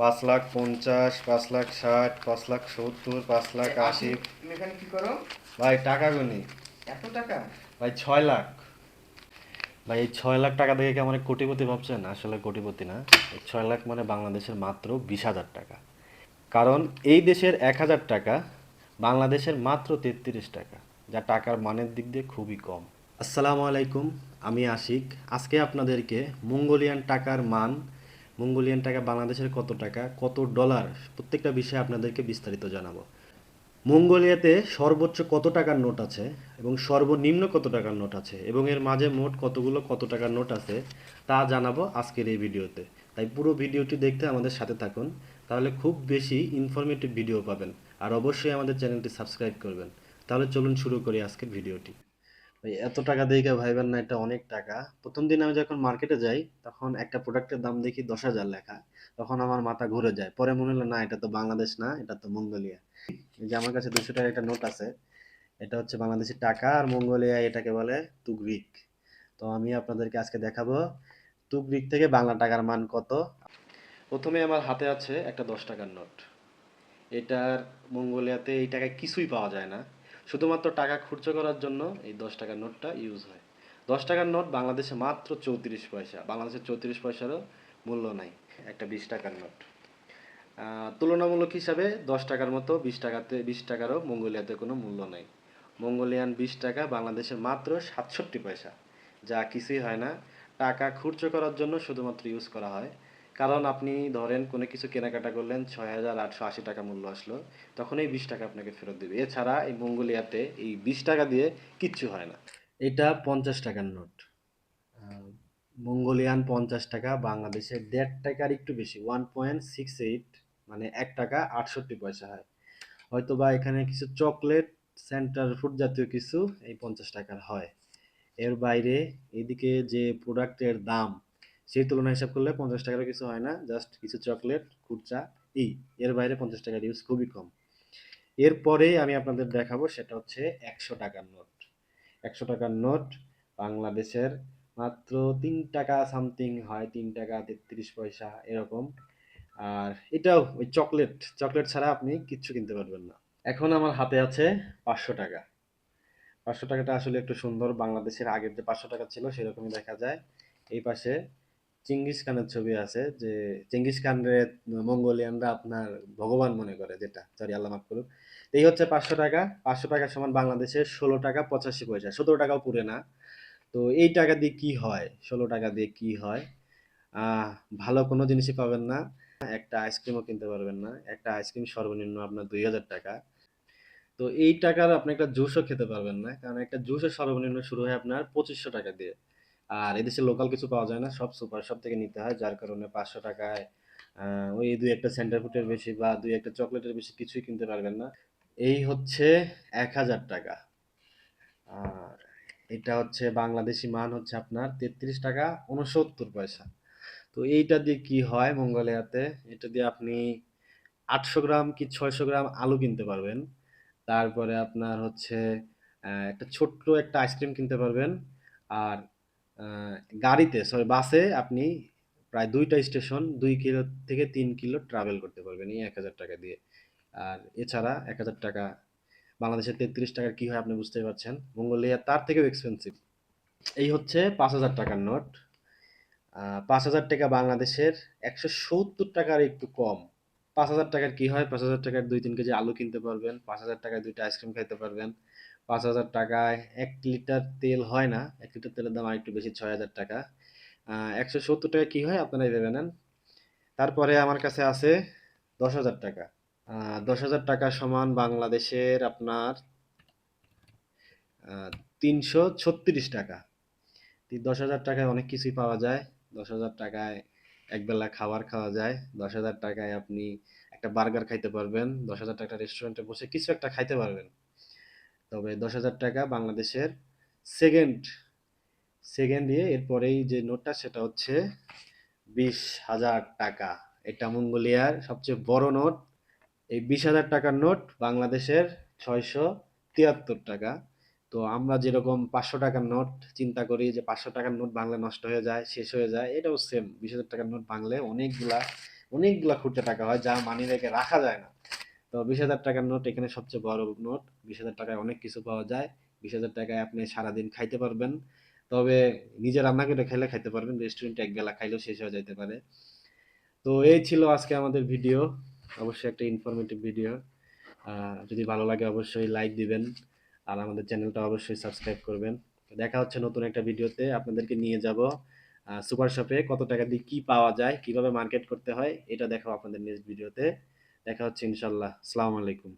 পাঁচ লাখ পঞ্চাশ পাঁচ লাখ ষাট পাঁচ লাখ সত্তর পাঁচ লাখ আশি। এখানে কি করো? ভাই টাকা গুনি। এত টাকা? ভাই ছয় লাখ। ভাই এই ছয় লাখ টাকা দেখে কি আমার কোটিপতি ভাবছেন? আসলে কোটিপতি না। এই ছয় লাখ মানে বাংলাদেশের মাত্র বিশ হাজার টাকা। কারণ এই দেশের এক হাজার টাকা বাংলাদেশের মাত্র তেত্রিশ টাকা যা টাকার মানের দিক দিয়ে খুবই কম। আসসালামু আলাইকুম আমি আশিক। আজকে আপনাদেরকে মঙ্গোলিয়ান টাকার মান মঙ্গোলিয়ান টাকা বাংলাদেশের কত টাকা, কত ডলার, প্রত্যেকটা বিষয়ে আপনাদেরকে বিস্তারিত জানাব। মঙ্গোলিয়াতে সর্বোচ্চ কত টাকার নোট আছে এবং সর্বনিম্ন কত টাকার নোট আছে এবং এর মাঝে মোট কতগুলো কত টাকার নোট আছে তা জানাব আজকের এই ভিডিওতে। তাই পুরো ভিডিওটি দেখতে আমাদের সাথে থাকুন, তাহলে খুব বেশি ইনফরমেটিভ ভিডিও পাবেন। আর অবশ্যই আমাদের চ্যানেলটি সাবস্ক্রাইব করবেন। তাহলে চলুন শুরু করি আজকের ভিডিওটি। ভাই এত টাকা দিয়ে ভাইবেন না, এটা অনেক টাকা। প্রথম দিন আমি যখন মার্কেটে যাই, তখন একটা প্রোডাক্টের দাম দেখি দশ হাজার লেখা। তখন আমার মাথা ঘুরে যায়। পরে মনে হলো, না, এটা তো বাংলাদেশ না, এটা তো মঙ্গোলিয়া। যে আমার কাছে দুশো টাকার একটা নোট আছে, এটা হচ্ছে বাংলাদেশের টাকা আর মঙ্গোলিয়া এটাকে বলে তুগরিক। তো আমি আপনাদেরকে আজকে দেখাবো, তুগরিক থেকে বাংলা টাকার মান কত। প্রথমে আমার হাতে আছে একটা দশ টাকার নোট এটার মঙ্গোলিয়াতে এই টাকায় কিছুই পাওয়া যায় না। শুধুমাত্র টাকা খুরচো করার জন্য এই দশ টাকার নোটটা ইউজ হয়। দশ টাকার নোট বাংলাদেশে মাত্র চৌত্রিশ পয়সা। বাংলাদেশের চৌত্রিশ পয়সারও মূল্য নাই, একটা বিশ টাকার নোট। তুলনামূলক হিসাবে দশ টাকার মতো বিশ টাকাতে, বিশ টাকারও মঙ্গোলিয়াতে কোনো মূল্য নাই। মঙ্গোলিয়ান বিশ টাকা বাংলাদেশের মাত্র সাতষট্টি পয়সা, যা কিছুই হয় না। টাকা খুরচো করার জন্য শুধুমাত্র ইউজ করা হয় কারণ আপনি ধরেন কোনো কিছু কেনাকাটা করলেন ছয় হাজার আটশো আশি টাকা মূল্য আসলো, তখন এই বিশ টাকা আপনাকে ফেরত দেবে। এছাড়া এই মঙ্গোলিয়াতে এই বিশ টাকা দিয়ে কিচ্ছু হয় না। এটা পঞ্চাশ টাকার নোট। মঙ্গোলিয়ান পঞ্চাশ টাকা, বাংলাদেশে দেড় টাকার একটু বেশি, ওয়ান পয়েন্ট সিক্স এইট মানে এক টাকা আটষট্টি পয়সা হয়। হয়তো বা এখানে কিছু চকলেট সেন্টার ফুড জাতীয় কিছু এই পঞ্চাশ টাকার হয়। এর বাইরে এদিকে যে প্রোডাক্টের দাম সেই তুলনায় হিসাব করলে পঞ্চাশ টাকারও কিছু হয় না জাস্ট কিছু চকলেট খুচরা এই এর বাইরে পঞ্চাশ টাকার ইউজ খুবই কম। এরপরে আমি আপনাদের দেখাবো সেটা হচ্ছে একশো টাকার নোট। একশো টাকার নোট বাংলাদেশের মাত্র তিন টাকা সামথিং হয়, তিন টাকা তেত্রিশ পয়সা, এরকম। আর এটাও ওই চকলেট চকলেট ছাড়া আপনি কিচ্ছু কিনতে পারবেন না। এখন আমার হাতে আছে পাঁচশো টাকা। পাঁচশো টাকাটা আসলে একটু সুন্দর, বাংলাদেশের আগের যে পাঁচশো টাকা ছিল সেরকমই দেখা যায়। এই পাশে চেঙ্গিস খানের ছবি আছে যে চেঙ্গিস খানের মঙ্গোলিয়ানরা আপনার ভগবান মনে করে যেটা, সরি, আল্লাহ মাফ করুক। এই হচ্ছে পাঁচশো টাকা পাঁচশো টাকা সমান বাংলাদেশের ষোলো টাকা পঁচাশি পয়সা, সতেরো টাকাও পুরে না। তো এই টাকা দিয়ে কি হয়? ষোলো টাকা দিয়ে কি হয়? ভালো কোনো জিনিসই পাবেন না। একটা আইসক্রিমও কিনতে পারবেন না। একটা আইসক্রিম সর্বনিম্ন আপনার দুই হাজার টাকা। তো এই টাকার আপনি একটা জুসও খেতে পারবেন না। কারণ একটা জুসের সর্বনিম্ন শুরু হয় আপনার পঁচিশশো টাকা দিয়ে। আর এদেশে লোকাল কিছু পাওয়া যায় না, সব সুপার শপ থেকে নিতে হয়, যার কারণে পাঁচশো টাকায় ওই দুই একটা সেন্টার ফুটের বেশি বা দুই একটা চকলেটের বেশি কিছুই কিনতে পারবেন না। এই হচ্ছে এক হাজার টাকা। আর এটা হচ্ছে বাংলাদেশি মান হচ্ছে আপনার তেত্রিশ টাকা উনসত্তর পয়সা। তো এইটা দিয়ে কি হয় মঙ্গোলিয়াতে? এটা দিয়ে আপনি আটশো গ্রাম কি ছয়শো গ্রাম আলু কিনতে পারবেন। তারপরে আপনার হচ্ছে একটা ছোট্ট একটা আইসক্রিম কিনতে পারবেন। আর গাড়িতে সরি বাসে আপনি প্রায় দুইটা স্টেশন দুই কিলো থেকে তিন কিলো ট্রাভেল করতে পারবেন এই এক হাজার টাকা দিয়ে। আর এছাড়া এক হাজার টাকা, বাংলাদেশের তেত্রিশ টাকার কী হয় আপনি বুঝতেই পারছেন? মঙ্গোলিয়া তার থেকেও এক্সপেন্সিভ এই হচ্ছে পাঁচ হাজার টাকার নোট। পাঁচ হাজার টাকা বাংলাদেশের একশো সত্তর টাকার একটু কম। পাঁচ হাজার টাকার কী হয়? পাঁচ হাজার টাকার দুই, তিন কেজি আলু কিনতে পারবেন, পাঁচ হাজার টাকায় দুইটা আইসক্রিম খাইতে পারবেন। পাঁচ হাজার টাকায় এক লিটার তেল হয় না। এক লিটার তেলের দাম আরেকটু বেশি, ছয় হাজার টাকা। একশো সত্তর টাকা কি হয়? আপনারাই ভেবে নেন। তারপরে আমার কাছে আছে দশ হাজার টাকা। দশ হাজার টাকা সমান বাংলাদেশের আপনার তিনশো ছত্রিশ টাকা। দশ হাজার টাকায় অনেক কিছুই পাওয়া যায়। দশ হাজার টাকায় একবেলা খাবার খাওয়া যায়। দশ হাজার টাকায় আপনি একটা বার্গার খাইতে পারবেন। দশ হাজার টাকা রেস্টুরেন্টে বসে কিছু একটা খাইতে পারবেন। তবে দশ হাজার টাকা বাংলাদেশের সেকেন্ড সেকেন্ড দিয়ে এরপরেই যে নোটটা সেটা হচ্ছে বিশ হাজার টাকা। এটা মঙ্গোলিয়ার সবচেয়ে বড় নোট এই বিশ হাজার টাকার নোট বাংলাদেশের ছয়শো তিয়াত্তর টাকা। তো আমরা যেরকম পাঁচশো টাকার নোট চিন্তা করি যে পাঁচশো টাকার নোট বাংলা নষ্ট হয়ে যায়, শেষ হয়ে যায়, এটাও সেম বিশ হাজার টাকার নোট বাংলায় অনেকগুলা অনেকগুলা খুঁটে টাকা হয়, যা মানি রেখে রাখা যায় না। তো বিশ হাজার টাকার নোট এখানে সবচেয়ে বড় নোট। বিশ হাজার টাকায় অনেক কিছু পাওয়া যায়। বিশ হাজার টাকায় আপনি সারাদিন খাইতে পারবেন। তবে নিজে রান্না করে খাইলে খাইতে পারবেন রেস্টুরেন্টে এক বেলা খাইলেও শেষ হয়ে যেতে পারে। তো এই ছিল আজকে আমাদের ভিডিও অবশ্যই একটা ইনফরমেটিভ ভিডিও যদি ভালো লাগে অবশ্যই লাইক দিবেন। আর আমাদের চ্যানেলটা অবশ্যই সাবস্ক্রাইব করবেন। দেখা হচ্ছে নতুন একটা ভিডিওতে আপনাদেরকে নিয়ে যাব সুপার শপে কত টাকা দিয়ে কি পাওয়া যায়, কীভাবে মার্কেট করতে হয়, এটা দেখাও আপনাদের নেক্সট ভিডিওতে দেখা হচ্ছে ইনশাল্লাহ আসসালামু আলাইকুম।